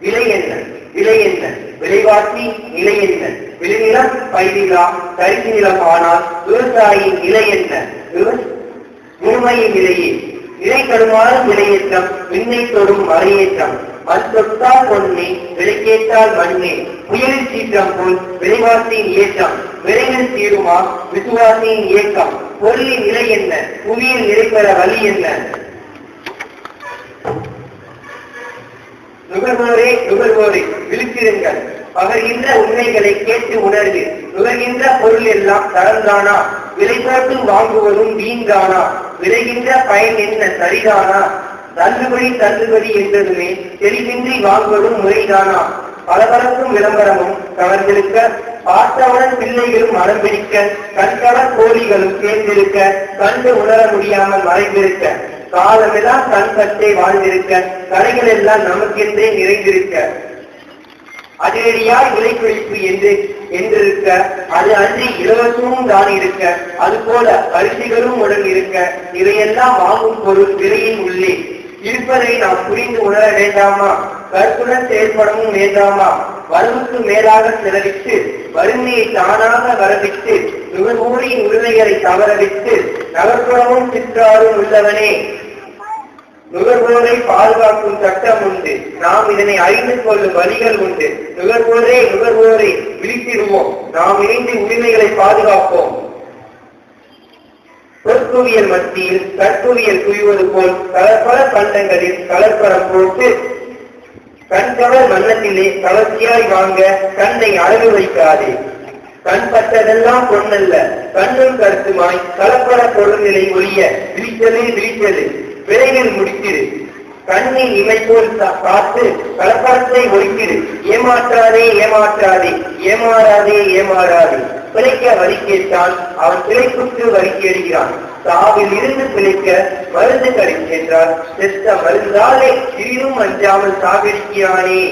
விலை என்ன விலை என்ன விலைவாசி நிலை என்ன விளைநிலம் பயிரிலாம் தரிசு நிலம் ஆனால் விவசாயியின் நிலை என்ன உண்மையின் முழுமையின் நிலையே நிலை தடுமாறும் விலையேற்றம் விண்ணை தொடும் மறையேற்றம் மண் தொட்டால் பொன்னே விலைக்கேற்றால் மண்ணே. புயலில் சீற்றம் போல் விலைவாசியின் ஏற்றம். விரைவில் தீருமா விசுவாசியின் இயக்கம் பொருளின் நிலை என்ன? புவியில் நிலை பெற வழி என்ன? நுகர்வோரே நுகர்வோரே விழித்திருங்கள். பகர்கின்ற உண்மைகளை கேட்டு உணர்வு. நுகர்கின்ற பொருள் எல்லாம் தரந்தானா? விலை போட்டு வாங்குவதும் வீண்தானா? விளைகின்ற பயன் என்ன? சரிதானா? தள்ளுபடி தள்ளுபடி என்றதுமே தெளிவின்றி வாங்குவதும் முறைதானா? பலபரப்பும் விளம்பரமும் கவர்ந்திருக்க பார்த்தவுடன் பிள்ளைகளும் மனம் பிடிக்க கண்கவர் கோழிகளும் சேர்ந்திருக்க கண்டு உணர முடியாமல் மறைந்திருக்க காலமெல்லாம் கண் கட்டே வாழ்ந்திருக்க கடைகள் எல்லாம் நமக்கென்றே நிறைந்திருக்க. அதிரடியாய் விலை குறிப்பு என்று என்றிருக்க அது அன்றி இலவசமும் தான் இருக்க அது போல பரிசுகளும் உடன் இருக்க இவையெல்லாம் வாங்கும் பொருள் விலையின் உள்ளே. இருப்பதை நாம் புரிந்து உணர வேண்டாமா? கருத்துடன் செயல்படவும் வேண்டாமா? வரவுக்கு மேலாக செலவிட்டு வறுமையை தானாக வரவிட்டு நுகர்வோரின் உரிமைகளை தவறவிட்டு நகர்ப்புறமும் சிற்றாரும் உள்ளவனே. நுகர்வோரை பாதுகாக்கும் சட்டம் உண்டு. நாம் இதனை அறிந்து கொள்ளும் வழிகள் உண்டு. நுகர்வோரே நுகர்வோரை விழித்திடுவோம். நாம் இணைந்து உரிமைகளை பாதுகாப்போம். பொற்குவியல் மத்தியில் கற்புவியல் குவிவது போல் கலப்பல பண்டங்களில் கலப்பரம் போட்டு கண்கவர் வண்ணத்திலே கலர்ச்சியாய் வாங்க கண்ணை அழகு வைக்காதே. கண் பட்டதெல்லாம் பொன்னல்ல. கண்ணும் கருத்துமாய் கலப்பட பொருள்நிலை ஒழிய விழித்தது விழித்தது விரைவில் முடித்திரு கண்ணின் இமை போல் பார்த்து கலப்படத்தை ஒழித்திரு ஏமாற்றாதே ஏமாற்றாதே ஏமாறாதே ஏமாறாதே. பிழைக்க வரி கேட்டான் அவன் பிழைப்புக்கு வரி கேடுகிறான். சாவில் இருந்து பிழைக்க மருந்து கடை சென்றார் செத்த மருந்தாலே சிறிதும் அஞ்சாமல் சாகடிக்கிறானே.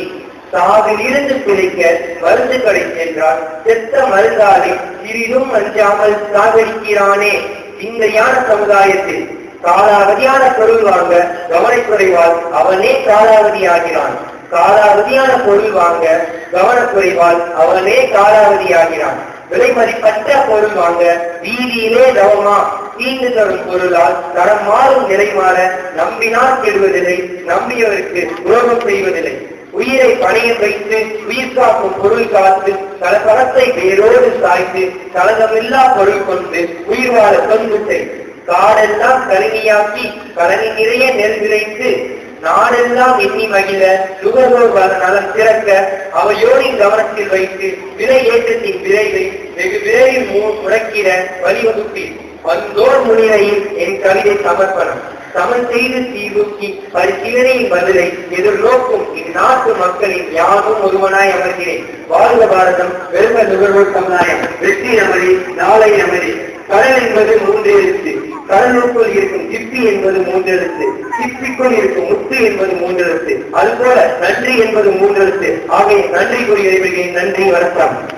சாவில் இருந்து பிழைக்க மருந்து கடை சென்றார் செத்த மருந்தாலே சிறிதும் அஞ்சாமல் சாகடிக்கிறானே. இந்த யான சமுதாயத்தில் காலாவதியான பொருள் வாங்க கவனக்குறைவால் அவனே காலாவதி ஆகிறான். காலாவதியான பொருள் வாங்க கவனக்குறைவால் அவனே காலாவதி ஆகிறான். விலை மதிப்பற்ற பொருள் வாங்க வீதியிலே தவமா. தீங்கு தரும் பொருளால் தரம் மாறும் நிலை மாற நம்பினால் கெடுவதில்லை நம்பியவருக்கு உரோகம் செய்வதில்லை. உயிரை பணையம் வைத்து உயிர் காக்கும் பொருள் காத்து கலப்படத்தை வேரோடு சாய்த்து கலகமில்லா பொருள் கொண்டு உயிர் வாழ தொன்றுத்தை காடெல்லாம் கருவியாக்கி கரணி நிறைய நெல் விளைத்து நாடெல்லாம் எண்ணி மகிழ நுகர்வோர் நலம் திறக்க அவையோரின் கவனத்தில் வைத்து விலை ஏற்றத்தின் விரைவை வெகு விரைவில் மு- முடக்கிட வழிவகுப்பி வந்தோர் முன்னிலையில் என் கவிதை சமர்ப்பணம். சமன் செய்து தீவுக்கி பரிசீலனையின் பதிலை எதிர்நோக்கும் இந்நாட்டு மக்களின் யாரும் ஒருவனாய் அமர்கிறேன். வாழ்க பாரதம் வெறும நுகர்வோர் சமுதாயம் வெற்றி நமதி நாளை நமதி. கடல் என்பது மூன்று எழுத்து கடலுக்குள் இருக்கும். சிப்பி என்பது மூன்றெழுத்து. சிப்பிக்குள் இருக்கும் முத்து என்பது மூன்றெழுத்து. அதுபோல நன்றி என்பது மூன்றெழுத்து. ஆகிய நன்றி கூறிய நன்றி வணக்கம்.